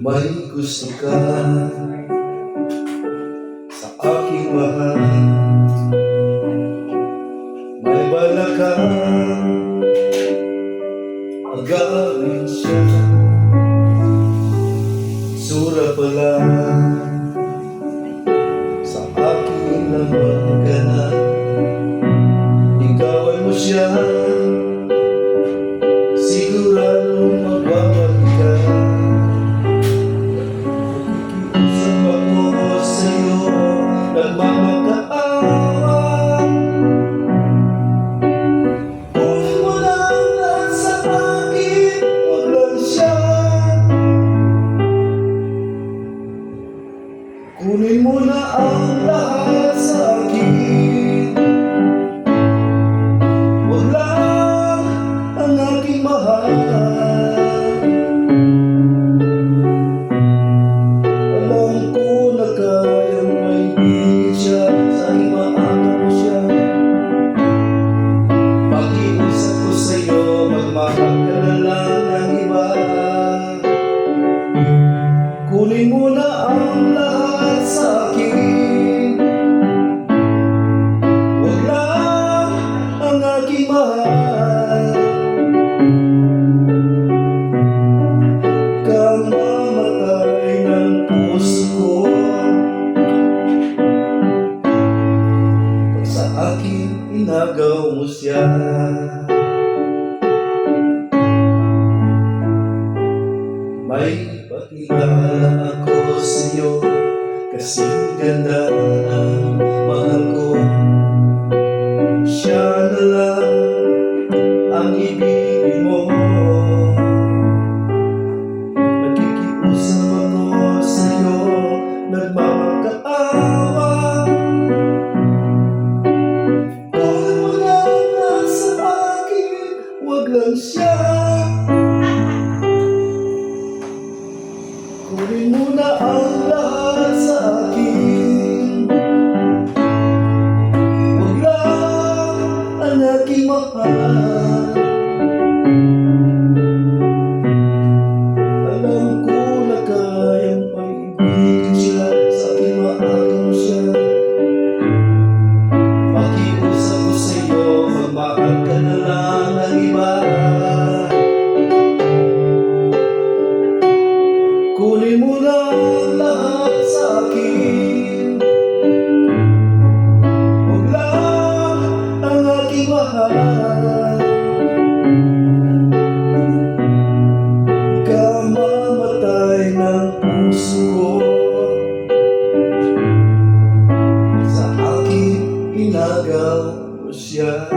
May sa aking mahal. May bala ka siya. Sura pa Kunin mo na ang lahat. May pakilala ako sa'yo Kasing ganda iba. Kunin mo na lahat sa akin. Huwag lang ang aking mahal. Kamamatay Sa aking inagaw siya.